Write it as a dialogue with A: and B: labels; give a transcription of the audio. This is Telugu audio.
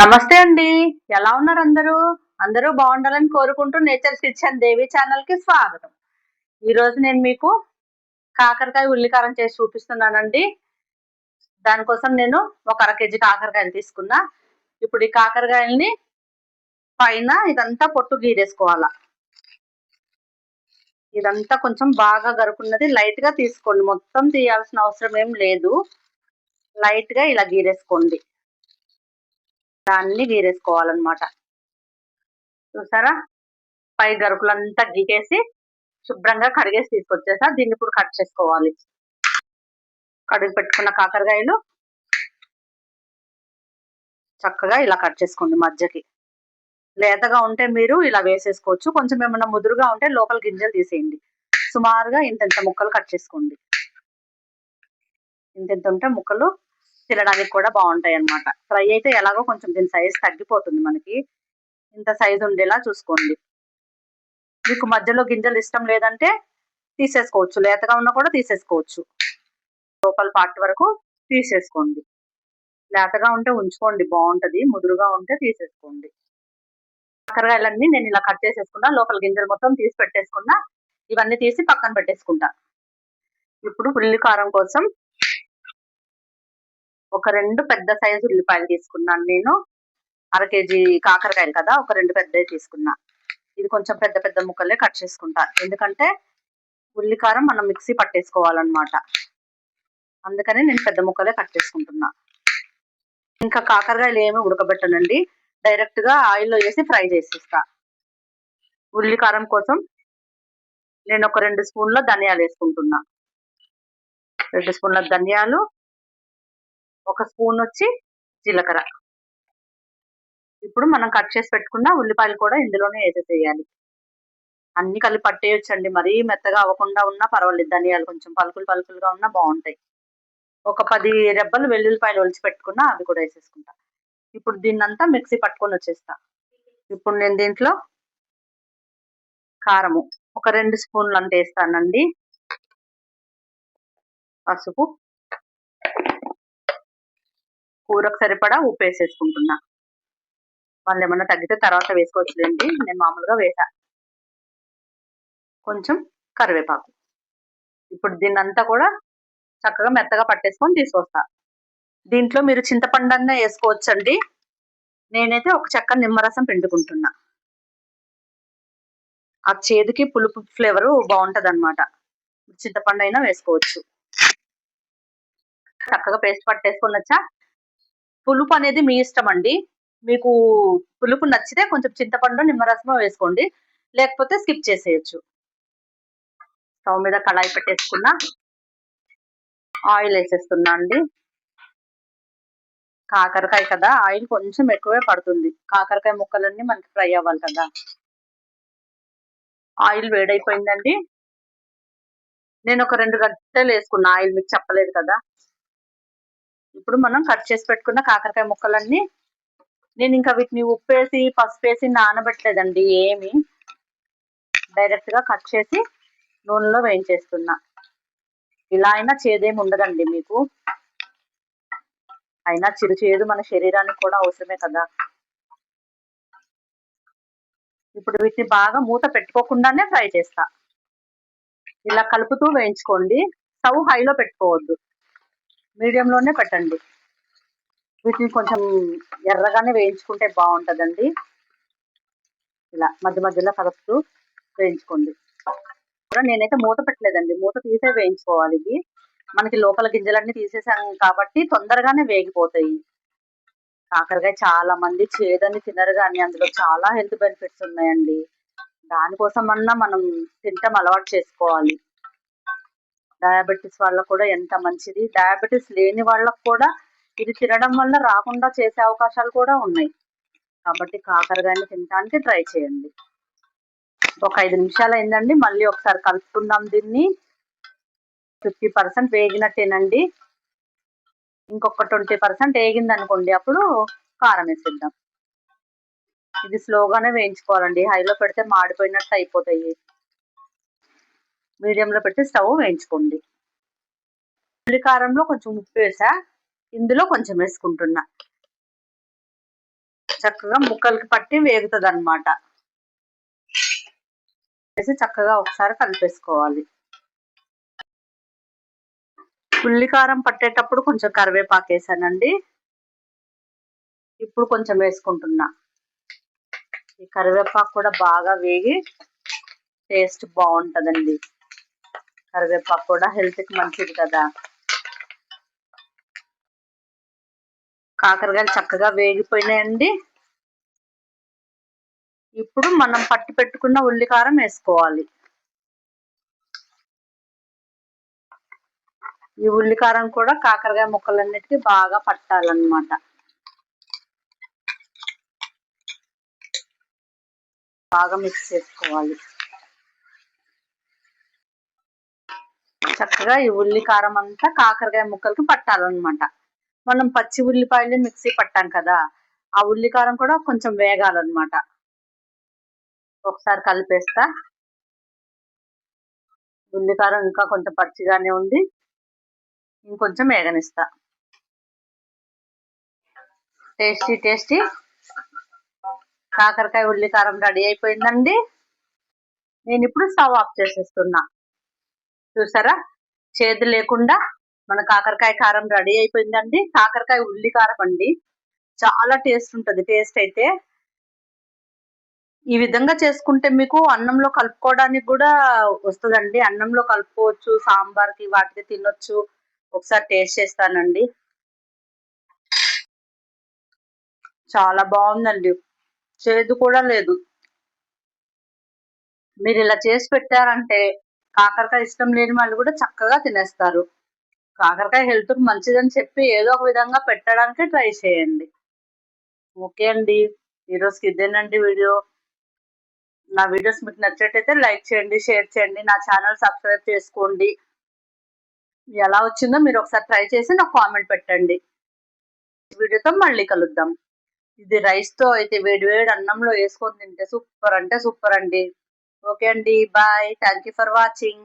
A: నమస్తే అండి. ఎలా ఉన్నారు అందరూ? అందరూ బాగుండాలని కోరుకుంటూ నేచర్ కిచెన్ దేవి ఛానల్కి స్వాగతం. ఈ రోజు నేను మీకు కాకరకాయ ఉల్లికారం చేసి చూపిస్తున్నానండి. దానికోసం నేను ఒక అర కేజీ కాకరకాయలు తీసుకున్నా. ఇప్పుడు ఈ కాకరకాయల్ని పైన ఇదంతా పొట్టు గీరేసుకోవాలా. ఇదంతా కొంచెం బాగా గరుకున్నది లైట్గా తీసుకోండి. మొత్తం తీయాల్సిన అవసరం ఏం లేదు. లైట్గా ఇలా గీరేసుకోండి. దాన్ని గీరేసుకోవాలన్నమాట చూసారా? పై గరుకులంతా గీకేసి శుభ్రంగా కడిగేసి తీసుకొచ్చేసా. దీన్ని ఇప్పుడు కట్ చేసుకోవాలి. కడుగు పెట్టుకున్న కాకరకాయలు చక్కగా ఇలా కట్ చేసుకోండి మధ్యకి. లేతగా ఉంటే మీరు ఇలా వేసేసుకోవచ్చు. కొంచెం ఏమన్నా ముదురుగా ఉంటే లోపల గింజలు తీసేయండి. సుమారుగా ఇంత ముక్కలు కట్ చేసుకోండి. ఇంత ఉంటే ముక్కలు తినడానికి కూడా బాగుంటాయి అనమాట ఫ్రై అయితే ఎలాగో కొంచెం దీని సైజ్ తగ్గిపోతుంది మనకి. ఇంత సైజు ఉండేలా చూసుకోండి. మీకు మధ్యలో గింజలు ఇష్టం లేదంటే తీసేసుకోవచ్చు. లేతగా ఉన్నా కూడా తీసేసుకోవచ్చు. లోపల పార్ట్ వరకు తీసేసుకోండి. లేతగా ఉంటే ఉంచుకోండి. బాగుంటుంది. ముదురుగా ఉంటే తీసేసుకోండి. కాకరకాయలన్నీ నేను ఇలా కట్ చేసేసుకున్నా. లోపల గింజలు మొత్తం తీసి పెట్టేసుకున్నా. ఇవన్నీ తీసి పక్కన పెట్టేసుకుంటా. ఇప్పుడు ఉల్లి కారం కోసం ఒక రెండు పెద్ద సైజు ఉల్లిపాయలు తీసుకున్నాను నేను. అర కేజీ కాకరకాయలు కదా ఒక రెండు పెద్దవి తీసుకున్నా. ఇది కొంచెం పెద్ద పెద్ద ముక్కలే కట్ చేసుకుంటా. ఎందుకంటే ఉల్లికారం మనం మిక్సీ పట్టేసుకోవాలన్నమాట. అందుకని నేను పెద్ద ముక్కలే కట్ చేసుకుంటున్నా. ఇంకా కాకరకాయలు ఏమి ఉడకబెట్టనండి. డైరెక్ట్గా ఆయిల్లో వేసి ఫ్రై చేసేస్తా. ఉల్లికారం కోసం నేను ఒక రెండు స్పూన్ల ధనియాలు వేసుకుంటున్నా. రెండు స్పూన్ల ధనియాలు ఒక స్పూన్ వచ్చి జీలకర్ర. ఇప్పుడు మనం కట్ చేసి పెట్టుకున్న ఉల్లిపాయలు కూడా ఇందులోనే వేసేసేయాలి. అన్ని కలిపి పట్టేయొచ్చండి. మరీ మెత్తగా అవ్వకుండా ఉన్నా పర్వాలేదు. ధనియాలు కొంచెం పలుకులు పలుకులుగా ఉన్నా బాగుంటాయి. ఒక పది రెబ్బలు వెల్లుల్లిపాయలు ఒలిచి పెట్టుకున్నా అవి కూడా వేసేసుకుంటా. ఇప్పుడు దీన్నంతా మిక్సీ పట్టుకొని వచ్చేస్తా. ఇప్పుడు నేను దీంట్లో కారము. ఒక రెండు స్పూన్లు అంటే వేస్తానండి. పసుపు. కూరకు సరిపడా ఉప్పు వేసేసుకుంటున్నా వాళ్ళు ఏమన్నా తగ్గితే తర్వాత వేసుకోవచ్చులేండి నేను మామూలుగా వేసా. కొంచెం కరివేపాకు. ఇప్పుడు దీన్నంతా కూడా చక్కగా మెత్తగా పట్టేసుకొని తీసుకొస్తా. దీంట్లో మీరు చింతపండు అన్న వేసుకోవచ్చండి. నేనైతే ఒక చెక్క నిమ్మరసం పిండుకుంటున్నా. ఆ చేదుకి పులుపు ఫ్లేవరు బాగుంటది అనమాట చింతపండు అయినా వేసుకోవచ్చు. చక్కగా పేస్ట్ పట్టేసుకొని వచ్చా పులుపు అనేది మీ ఇష్టం అండి. మీకు పులుపు నచ్చితే కొంచెం చింతపండు నిమ్మరసం వేసుకోండి. లేకపోతే స్కిప్ చేసేయచ్చు. స్టవ్ మీద కళాయి పెట్టేసుకున్నా ఆయిల్ వేసేస్తున్నా అండి. కాకరకాయ కదా ఆయిల్ కొంచెం ఎక్కువే పడుతుంది. కాకరకాయ ముక్కలన్నీ మనకి ఫ్రై అవ్వాలి కదా. ఆయిల్ వేడైపోయిందండి. నేను ఒక రెండు గంటలు వేసుకున్నా ఆయిల్ మీకు చెప్పలేదు కదా. ఇప్పుడు మనం కట్ చేసి పెట్టుకున్న కాకరకాయ ముక్కలన్నీ నేను ఇంకా వీటిని ఉప్పేసి పసుపు వేసి నానబెట్టలేదండి ఏమి. డైరెక్ట్గా కట్ చేసి నూనెలో వేయించేస్తున్నా. ఇలా అయినా చేదేమి ఉండదండి మీకు. అయినా చిరు చేదు మన శరీరానికి కూడా అవసరమే కదా. ఇప్పుడు వీటిని బాగా మూత పెట్టుకోకుండానే ఫ్రై చేస్తా. ఇలా కలుపుతూ వేయించుకోండి. స్టవ్ హైలో పెట్టుకోవద్దు. మీడియంలోనే పెట్టండి. వీటిని కొంచెం ఎర్రగానే వేయించుకుంటే బాగుంటుందండి. ఇలా మధ్య మధ్యలో కలుపుతూ వేయించుకోండి. నేనైతే మూత పెట్టలేదండి. మూత తీసే వేయించుకోవాలి ఇవి. మనకి లోపల గింజలన్నీ తీసేసాం కాబట్టి తొందరగానే వేగిపోతాయి. కాకరకాయ చాలా మంది చేదని తినరు కానీ అందులో చాలా హెల్త్ బెనిఫిట్స్ ఉన్నాయండి. దానికోసం అన్నా మనం తింటాం అలవాటు చేసుకోవాలి. డయాబెటీస్ వాళ్ళకు కూడా ఎంత మంచిది. డయాబెటీస్ లేని వాళ్ళకు కూడా ఇది తినడం వల్ల రాకుండా చేసే అవకాశాలు కూడా ఉన్నాయి. కాబట్టి కాకరకాయని తినడానికి ట్రై చేయండి. ఒక ఐదు నిమిషాలు అయిందండి. మళ్ళీ ఒకసారి కలుపుకుందాం దీన్ని. ఫిఫ్టీ పర్సెంట్ వేగినట్టేనండి ఇంకొక ట్వంటీ పర్సెంట్ వేగింది అనుకోండి అప్పుడు కారం వేసిద్దాం. ఇది స్లోగానే వేయించుకోవాలండి. హైలో పెడితే మాడిపోయినట్టు అయిపోతాయి. మీడియంలో పెట్టి స్టవ్ వేయించుకోండి. ఉల్లికారంలో కొంచెం ఉప్పు వేసా ఇందులో కొంచెం వేసుకుంటున్నా. చక్కగా ముక్కలకి పట్టి వేగుతుంది అనమాట వేసి చక్కగా ఒకసారి కలిపేసుకోవాలి. ఉల్లికారం పట్టేటప్పుడు కొంచెం కరివేపాకు వేసానండి. ఇప్పుడు కొంచెం వేసుకుంటున్నా. ఈ కరివేపాకు కూడా బాగా వేగి టేస్ట్ బాగుంటుందండి. కరివేపాకు కూడా హెల్త్కి మంచిది కదా. కాకరకాయలు చక్కగా వేగిపోయినాయండి. ఇప్పుడు మనం పట్టి పెట్టుకున్న ఉల్లికారం వేసుకోవాలి. ఈ ఉల్లికారం కూడా కాకరకాయ ముక్కలన్నిటికీ బాగా పట్టాలన్నమాట. బాగా మిక్స్ చేసుకోవాలి. చక్కగా ఈ ఉల్లి కారం అంతా కాకరకాయ ముక్కలకి పట్టాలన్నమాట. మనం పచ్చి ఉల్లిపాయలు మిక్సీ పట్టాం కదా ఆ ఉల్లికారం కూడా కొంచెం వేగాలన్నమాట. ఒకసారి కలిపేస్తా. ఉల్లికారం ఇంకా కొంచెం పచ్చిగానే ఉంది. ఇంకొంచెం వేగనిస్తా. Tasty tasty. కాకరకాయ ఉల్లికారం రెడీ అయిపోయిందండి. నేను ఇప్పుడు స్టవ్ ఆఫ్ చేసేస్తున్నా. చూసారా? చేదు లేకుండా మన కాకరకాయ కారం రెడీ అయిపోయిందండి. కాకరకాయ ఉల్లి కారం అండి. చాలా టేస్ట్ ఉంటుంది. టేస్ట్ అయితే ఈ విధంగా చేసుకుంటే మీకు అన్నంలో కలుపుకోవడానికి కూడా వస్తుందండి. అన్నంలో కలుపుకోవచ్చు సాంబార్కి వాటికి తినొచ్చు. ఒకసారి టేస్ట్ చేస్తానండి. చాలా బాగుందండి. చేదు కూడా లేదు. మీరు ఇలా చేసి పెట్టారంటే కాకరకాయ ఇష్టం లేని వాళ్ళు కూడా చక్కగా తినేస్తారు. కాకరకాయ హెల్త్కి మంచిదని చెప్పి ఏదో ఒక విధంగా పెట్టడానికి ట్రై చేయండి. ఓకే అండి. ఈరోజుకి ఇదేనండి వీడియో. నా వీడియోస్ మీకు నచ్చినట్టయితే లైక్ చేయండి షేర్ చేయండి నా ఛానల్ సబ్స్క్రైబ్ చేసుకోండి. ఎలా వచ్చిందో మీరు ఒకసారి ట్రై చేసి నాకు కామెంట్ పెట్టండి. వీడియోతో మళ్ళీ కలుద్దాం. ఇది రైస్తో అయితే వేడి వేడి అన్నంలో వేసుకొని తింటే సూపర్ అంటే సూపర్ అండి. ఓకే అండి బాయ్ థ్యాంక్ ఫర్ వాచింగ్